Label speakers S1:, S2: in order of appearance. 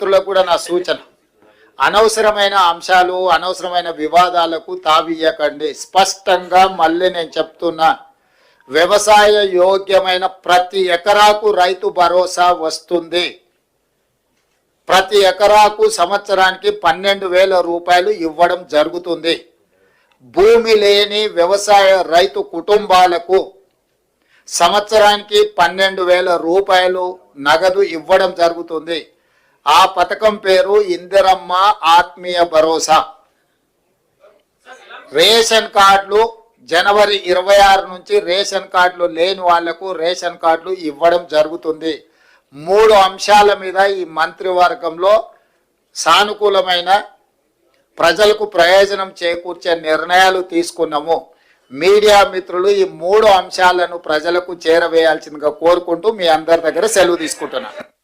S1: మిత్రులకు కూడా నా సూచన. అనవసరమైన అంశాలు అనవసరమైన వివాదాలకు తావియ్యకండి. స్పష్టంగా మళ్ళీ నేను చెప్తున్నా వ్యవసాయ యోగ్యమైన ప్రతి ఎకరాకు రైతు భరోసా వస్తుంది. ప్రతి ఎకరాకు సంవత్సరానికి పన్నెండు వేల రూపాయలు ఇవ్వడం జరుగుతుంది. భూమి లేని వ్యవసాయ రైతు కుటుంబాలకు సంవత్సరానికి పన్నెండు వేల రూపాయలు నగదు ఇవ్వడం జరుగుతుంది. ఆ పథకం పేరు ఇందిరమ్మ ఆత్మీయ భరోసా. రేషన్ కార్డులు జనవరి ఇరవై ఆరు నుంచి రేషన్ కార్డులు లేని వాళ్ళకు రేషన్ కార్డులు ఇవ్వడం జరుగుతుంది. మూడు అంశాల మీద ఈ మంత్రివర్గంలో సానుకూలమైన ప్రజలకు ప్రయోజనం చేకూర్చే నిర్ణయాలు తీసుకున్నాము. మీడియా మిత్రులు ఈ మూడు అంశాలను ప్రజలకు చేరవేయాల్సిందిగా కోరుకుంటూ మీ అందరి దగ్గర సెలవు తీసుకుంటున్నాను